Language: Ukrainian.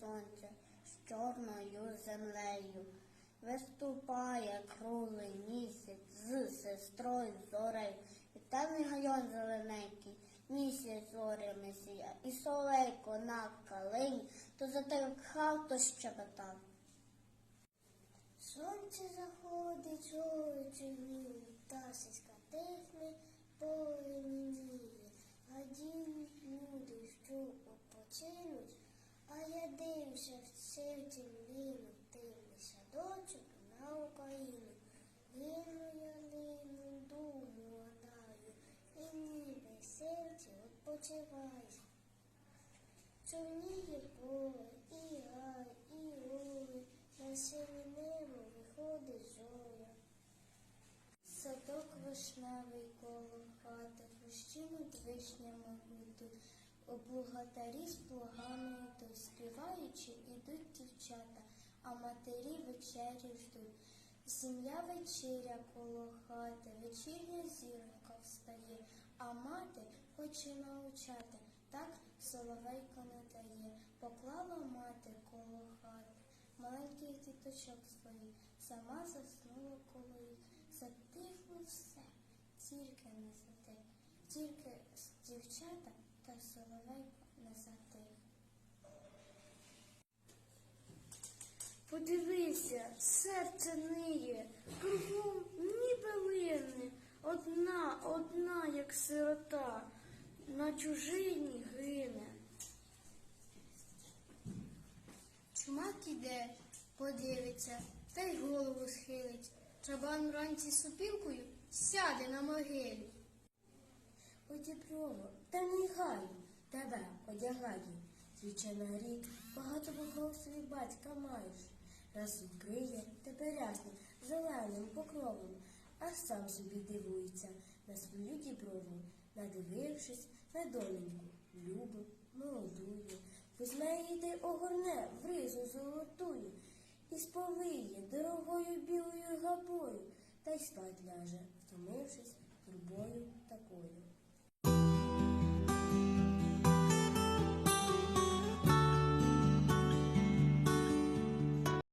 сонце з чорною землею. Виступає круглий місяць з сестрою зорею, і темний гайон зелененький, місяць зорями сія, і солейко на калині, то затихав, то щебетав. Сонце заходить, зори чорніють, пташечка тихне, поле. Гадіють люди, що опочинуть, а я дивлюся в серці мліну, дивний садочок на Україну. Лину я лину, думу гадаю, і ніби серці відпочиває. Чорніє поле, і гай, і гори, на синє небо виходить зоря. Садок вишневий коло хати, хрущі над вишнями гудуть, облугатарі з плугами йдуть, співаючи, ідуть дівчата, а матері вечері ждуть. Сім'я вечеря коло хати, вечірня зіронька встає, а мати хоче навчати, так соловейко не дає. Поклала мати коло хати маленьких діточок своїх, сама заснула коло їх. Затихло все, тільки не затих, тільки дівчата та соловейко не затих. Подивися, серце ниє, кругом ніби лине, одна, одна, як сирота, на чужині гине. Чумак іде, подивиться, та й голову схилить. Чабан вранці супілкою сяде на могилі. Одіброво, та не гаю, тебе одягаю. Свічена рік, багато богов свій батька маєш. Раз укриє, тебе рясне, зеленим покровом, аж сам собі дивується на свою діброву, надивившись на доненьку, любу, молодую. Візьме її й огорне в ризу золотую, і сповиє дорогою білою габою, та й спать ляже, втомившись турбою такою.